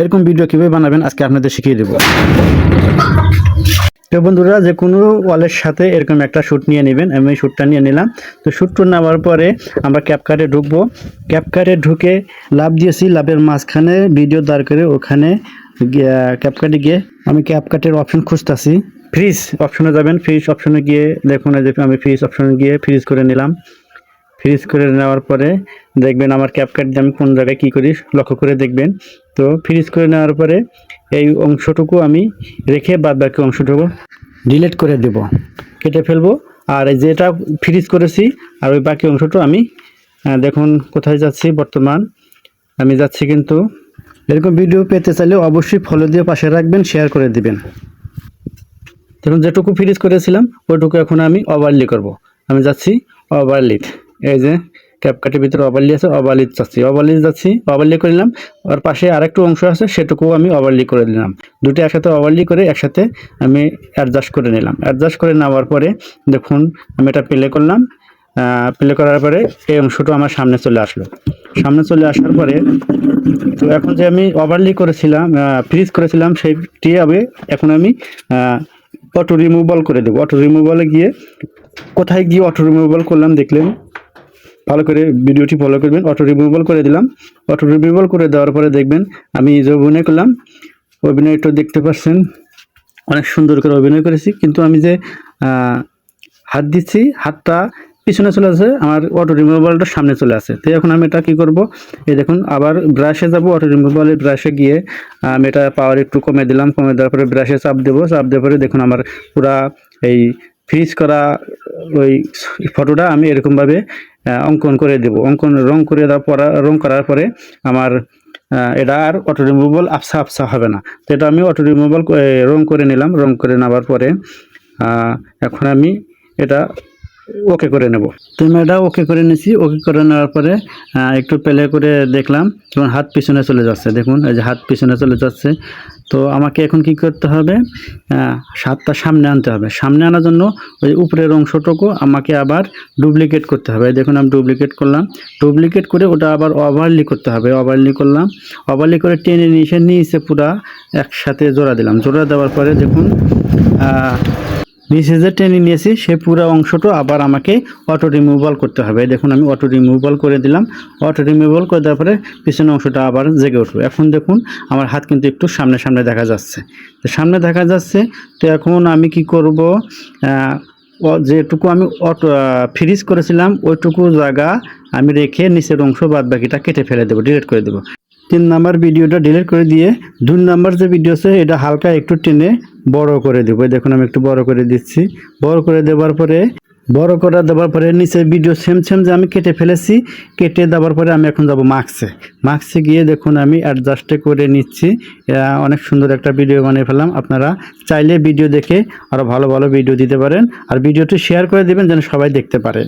এরকম ভিডিও কীভাবে বানাবেন, আজকে আপনাদের শিখিয়ে দেবো। তো বন্ধুরা, যে কোনো ওয়ালের সাথে এরকম একটা শ্যুট নিয়ে নেবেন। আমি এই শ্যুটটা নিয়ে নিলাম। তো শ্যুটটা নেওয়ার পরে আমরা ক্যাপকার্টে ঢুকবো। ক্যাপকার্টে ঢুকে লাভ দিয়েছি। লাভের মাঝখানে ভিডিও দাঁড় করে ওখানে ক্যাপকার্টে গিয়ে আমি ক্যাপকার্টের অপশন খুঁজতেছি। ফ্রিজ অপশনে যাবেন। ফ্রিজ অপশনে গিয়ে দেখুন আমি ফ্রিজ অপশনে গিয়ে ফ্রিজ করে নিলাম। ফ্রিজ করে নেওয়ার পরে দেখবেন আমার ক্যাপকাট দিয়ে আমি কোন জায়গায় কী করি লক্ষ্য করে দেখবেন। তো ফ্রিজ করে নেওয়ার পরে এই অংশটুকু আমি রেখে বাদ বাকি অংশটুকু ডিলিট করে দেব। কেটে ফেলব। আর এই যেটা ফ্রিজ করেছি আর ওই বাকি অংশটা আমি দেখুন কোথায় যাচ্ছি বর্তমান। আমি যাচ্ছি কিন্তু এরকম ভিডিও পেতে চাইলে অবশ্যই ফলো দিয়ে পাশে রাখবেন শেয়ার করে দিবেন। দেখুন যেটুকু ফ্রিজ করেছিলাম ওইটুকু এখন আমি ওভারলি করব। আমি যাচ্ছি ওভারলিট এই যে ক্যাপকাটের ভিতরে ওভারলি আছে ওভারলি যাচ্ছি ওভারলি যাচ্ছি ওভারলি করে নিলাম। ওর পাশে আরেকটু অংশ আছে সেটুকু আমি ওভারলি করে দিলাম। দুটো একসাথে ওভারলি করে একসাথে আমি অ্যাডজাস্ট করে নিলাম। অ্যাডজাস্ট করে নেওয়ার পরে দেখুন, আমি এটা প্লে করলাম। প্লে করার পরে এই অংশটা আমার সামনে চলে আসলো। সামনে চলে আসার পরে তো এখন যে আমি ওভারলি করেছিলাম ফ্রিজ করেছিলাম, সেইটি আমি এখন আমি অটো রিমুভাল করে দেবো। অটো রিমুভালে গিয়ে কোথায় গিয়ে অটো রিমুভাল করলাম দেখলেন? ভালো করে ভিডিওটি ফলো করবেন অটো রিমুভাল করে দিলাম। অটো রিমুভাল করে দেওয়ার পরে দেখবেন আমি যে অভিনয় করলাম অভিনয়টা দেখতে পাচ্ছেন, অনেক সুন্দর করে অভিনয় করেছি। কিন্তু আমি যে হাত দিচ্ছি, হাতটা পিছনে চলে আসে, আমার অটো রিমুভালটা সামনে চলে আসে। তো এখন আমি এটা কী করব, এই দেখুন, আবার ব্রাশে যাব অটো রিমুভালের ব্রাশে গিয়ে আমি এটা পাওয়ার একটু কমে দিলাম কমে দেওয়ার পরে ব্রাশে চাপ দেবো। চাপ দেওয়ার পরে দেখুন, আমার পুরা এই ফ্রিজ করা ওই ফটোটা আমি এরকমভাবে অঙ্কন করে দেব। অঙ্কন রং করে দেওয়ার পর, রং করার পরে আমার এটা আর অটো রিমুভেবল আফসা আফসা হবে না। তো এটা আমি অটো রিমুভেবল রং করে নিলাম। রং করে নেওয়ার পরে এখন আমি এটা ওকে করে নেব। তো এটা ওকে করে নিয়েছি ওকে করে নেওয়ার পরে একটু প্লে করে দেখলাম তখন হাত পিছনে চলে যাচ্ছে। দেখুন, এই যে হাত পিছনে চলে যাচ্ছে। তো আমাকে এখন কি করতে হবে? হাতটা সামনে আনতে হবে। সামনে আনার জন্য ওই উপরের অংশটুকু আমাকে আবার ডুপ্লিকেট করতে হবে। দেখুন, আমি ডুপ্লিকেট করলাম। ডুপ্লিকেট করে ওটা আবার ওভারলি করতে হবে। ওভারলি করলাম। ওভারলি করে টেনে নিয়ে এসে নিচে পুরা একসাথে জোড়া দিলাম। জোড়া দেওয়ার পরে দেখুন নিচে যে টেনে নিয়েছি, সে পুরো অংশটা আবার আমাকে অটো রিমুভাল করতে হবে। দেখুন, আমি অটো রিমুভাল করে দিলাম। অটো রিমুভাল করে দেওয়ার পরে পিছনের অংশটা আবার জেগে উঠবে। এখন দেখুন, আমার হাত কিন্তু একটু সামনে সামনে দেখা যাচ্ছে। তো সামনে দেখা যাচ্ছে, তো এখন আমি কি করব? যেটুকু আমি অটো ফ্রিজ করেছিলাম, ওইটুকু জায়গা আমি রেখে নিচের অংশ বাদ বাকিটা কেটে ফেলে দেবো ডিলিট করে দেবো। তিন নাম্বার ভিডিওটা ডিলিট করে দিয়ে দুই নাম্বার যে ভিডিও আছে, এটা হালকা একটু টেনে বড় করে দেবো। দেখুন, আমি একটু বড় করে দিচ্ছি। বড় করে দেওয়ার পরে, বড় করে দেওয়ার পরে নিচে ভিডিও সেম সেম যে আমি কেটে ফেলেছি, কেটে দেওয়ার পরে আমি এখন যাব মার্কসে মার্কসে গিয়ে দেখুন, আমি অ্যাডজাস্টে করে নিচ্ছি। অনেক সুন্দর একটা ভিডিও বানিয়ে ফেলাম আপনারা চাইলে ভিডিও দেখে আরও ভালো ভালো ভিডিও দিতে পারেন। আর ভিডিওটি শেয়ার করে দেবেন, যেন সবাই দেখতে পারে।